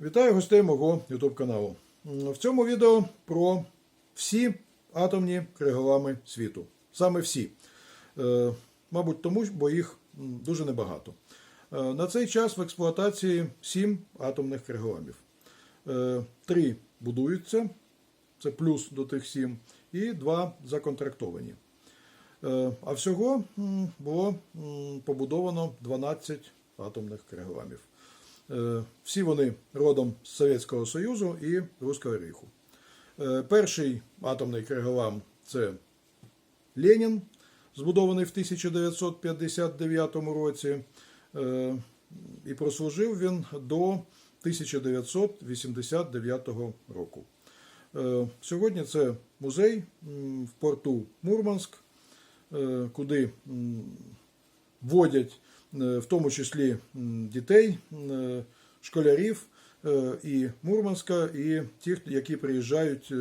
Вітаю гостей мого YouTube каналу. В цьому відео про всі атомні криголами світу. Саме всі. Е, Мабуть, тому, бо їх дуже небагато. Е, На цей час в експлуатації 7 атомних криголамів. Е, Три будуються, це плюс до тих 7, і два законтрактовані. А всього було побудовано 12 атомних криголамів. Е, Всі вони родом з Совєтського Союзу і Руського Рейху. Е, Перший атомний криголам це Ленін, збудований в 1959 році. Е, І прослужив він до 1989 року. Сьогодні це музей в порту Мурманськ, куди м, водять е, в тому числі дітей, е, школярів е, і Мурманська, і тих, які приїжджають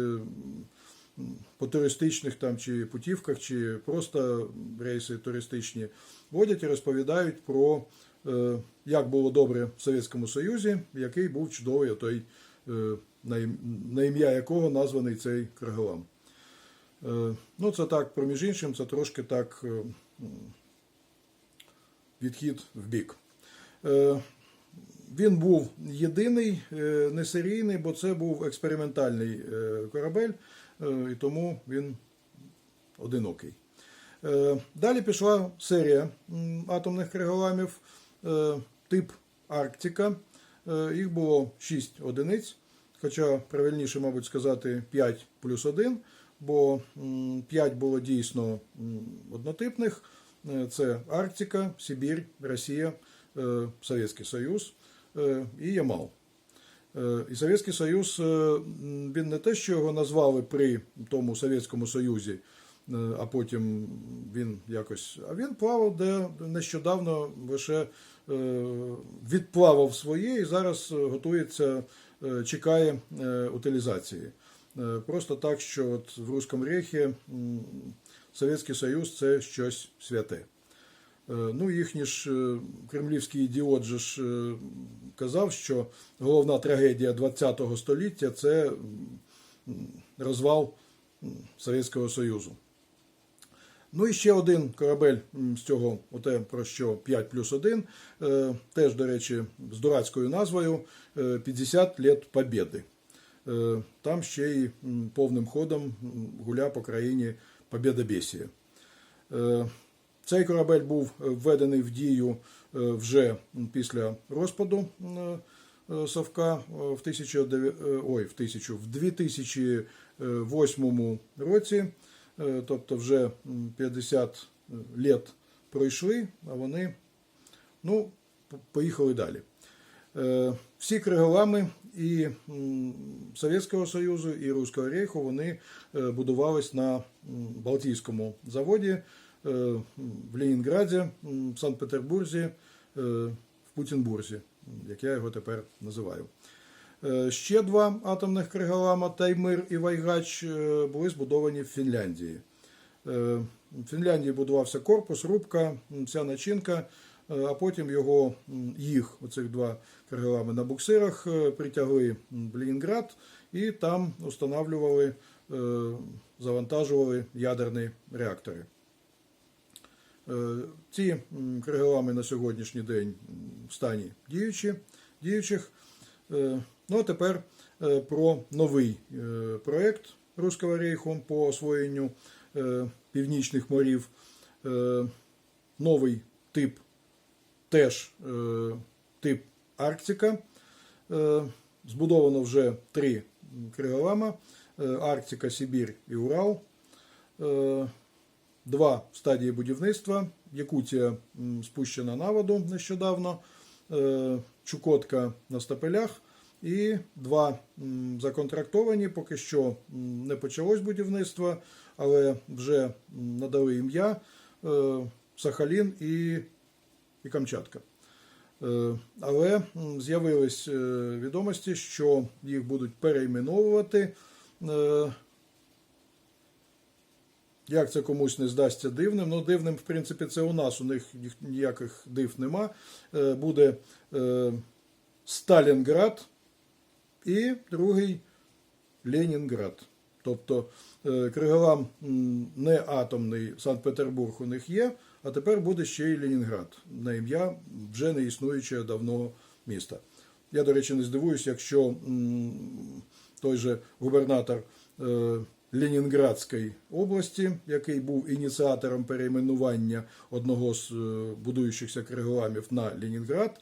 по туристичних там чи путівках, чи просто рейси туристичні, водять і розповідають про як було добре в Совєтському Союзі, який був чудовий той, на ім'я якого названий цей Криголам. Ну, це так, проміж іншим, це трошки так відхід в бік. Е, Він був єдиний, е, не серійний, бо це був експериментальний е, корабель, і тому він одинокий. Далі пішла серія атомних криголамів, тип Арктика. Їх було 6 одиниць, хоча правильніше, мабуть, сказати 5 плюс 1, бо 5 було дійсно однотипних. Е, Це Арктика, Сибір, Росія, е, Совєтський Союз е, і Ямал. І Совєтський Союз, він не те, що його назвали при тому Совєтському Союзі, а потім він якось. А він плавав, де нещодавно лише відплавав своє і зараз готується, чекає утилізації. Просто так, що от в Руському Рейхі Совєтський Союз це щось святе. Е, Ну, їхній ж е, кремлівський ідіот же ж е, казав, що головна трагедія ХХ століття це розвал Совєтського Союзу. Ну і ще один корабель з цього, оте про що 5 плюс 1, е, теж, до речі, з дурацькою назвою е, 50 лет Побєди. Там ще й повним ходом гуля по країні Побєдобєсія. Е, Цей корабель був введений в дію е, вже після розпаду е, е, Совка е, в 1900, е, ой, в 1000, в 2008 році. Е, Тобто вже 50 літ пройшли, а вони ну, поїхали далі. Е, Всі криголами і Совєтського Союзу, і Руського Рейху вони е, будувались на Балтійському заводі е, в Ленінграді, в Санкт-Петербурзі, в Путінбурзі, як я його тепер називаю. Ще два атомних криголама Таймир і Вайгач були збудовані в Фінляндії. В Фінляндії будувався корпус, рубка, вся начинка, а потім його, їх, оцих два криголами на буксирах, е, притягли в Ленінград і там устанавливали, е, завантажували ядерні реактори. Е, Ці криголами на сьогоднішній день в стані діючі, діючих. Е, Ну а тепер е, про новий е, проект Руського рейху по освоєнню е, північних морів. Е, Новий тип теж е, тип Арктика. Е, Збудовано вже три криголама: е, Арктика, Сибір і Урал. Два стадії будівництва. Якутія спущена на воду нещодавно, Чукотка на стапелях. І два законтрактовані, поки що не почалось будівництво, але вже надали ім'я Сахалін і, і Камчатка. Е, Але з'явились е, відомості, що їх будуть перейменовувати. Е, Як це комусь не здасться дивним? Ну, дивним, в принципі, це у нас. У них ніяких див нема. Буде Сталінград і другий Ленінград. Тобто Криголам не атомний Санкт-Петербург у них є, а тепер буде ще й Ленінград на ім'я вже не існуючого давно міста. Я, до речі, не здивуюсь, якщо той же губернатор е, Ленінградської області, який був ініціатором перейменування одного з е, будуючихся криголамів на Ленінград,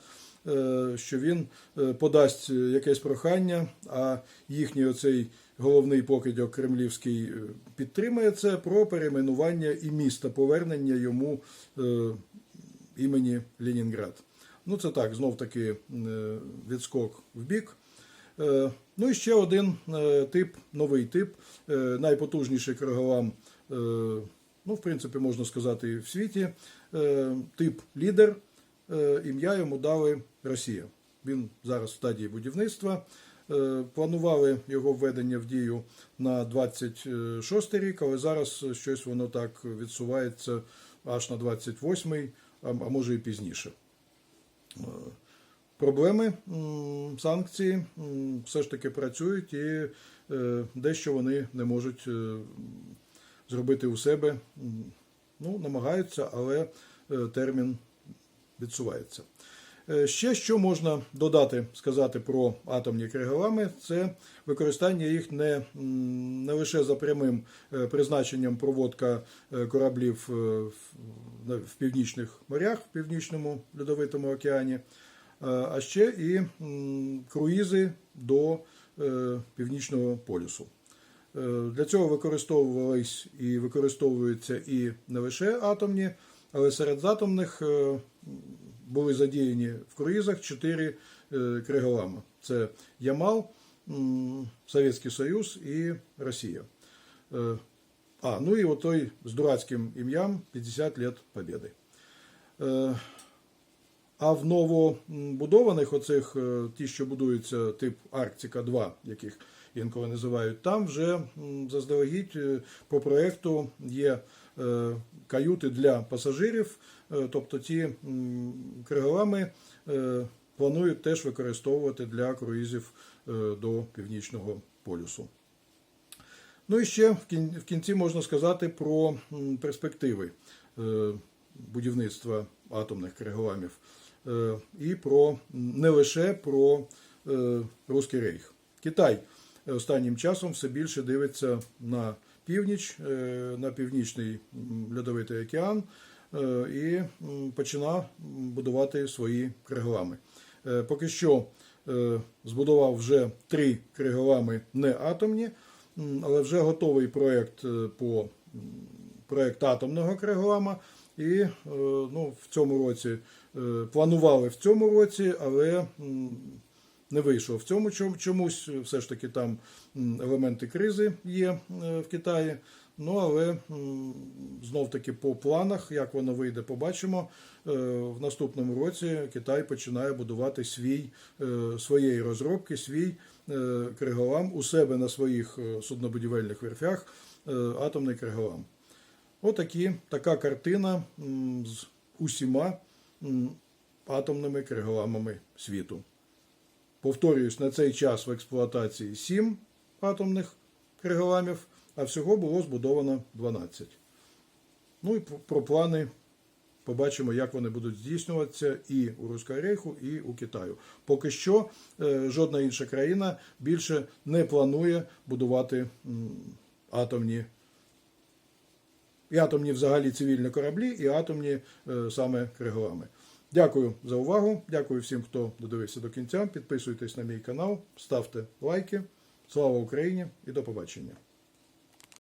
що він е, подасть якесь прохання, а їхній оцей головний покидьок кремлівський е, підтримає це про перейменування і міста, повернення йому е, імені Ленінград. Ну, це так, знов таки е, відскок в бік. Е, Ну і ще один е, тип, новий тип, е, найпотужніший криголам, е, ну, в принципі, можна сказати, в світі. Е, Тип лідер, е, ім'я йому дали Росія. Він зараз в стадії будівництва. Е, Планували його введення в дію на 26 рік, але зараз щось воно так відсувається аж на 28-й, а може і пізніше. Е, Проблеми, санкції все ж таки працюють і е, дещо вони не можуть зробити у себе. Ну, намагаються, але термін відсувається. Е, Ще що можна додати, сказати про атомні криголами, це використання їх не, не лише за прямим е, призначенням проводка е, кораблів в- північних морях, в північному льодовитому океані, а ще і круїзи до північного полюсу. Для цього використовувались і використовуються і не лише атомні, але серед атомних були задіяні в круїзах чотири е, криголама. Це Ямал, Совєтський Союз і Росія. Е, А, ну і отой з дурацьким ім'ям 50 лет Побєди. Е, А в новобудованих оцих, ті, що будуються тип Арктика 2, яких інколи називають, там вже заздалегідь по проекту є каюти для пасажирів, е, тобто ті криголами е, планують теж використовувати для круїзів е, до північного полюсу. Ну і ще в кінці можна сказати про перспективи е, будівництва атомних криголамів е, і про не лише про е, Руський рейх. Китай останнім часом все більше дивиться на північ, е, на північний льодовитий океан е, і починав будувати свої криголами. Е, Поки що збудував вже три криголами не атомні, але вже готовий проєкт е, по м, проєкт атомного криголама. І ну, в цьому році планували в цьому році, але не вийшов в цьому чомусь. Все ж таки там елементи кризи є е, в Китаї. Ну але знов таки по планах, як воно вийде, побачимо. Е, В наступному році Китай починає будувати свій е, своєї розробки, свій криголам у себе на своїх суднобудівельних верфях атомний криголам. Отакі, така картина з усіма атомними криголамами світу. Повторююсь, на цей час в експлуатації 7 атомних криголамів, а всього було збудовано 12. Ну і про- плани побачимо, як вони будуть здійснюватися і у Руського Рейху, і у Китаю. Поки що е, жодна інша країна більше не планує будувати атомні і атомні взагалі цивільні кораблі, і атомні е, саме криголами. Дякую за увагу. Дякую всім, хто додивився до кінця. Підписуйтесь на мій канал, ставте лайки. Слава Україні і до побачення!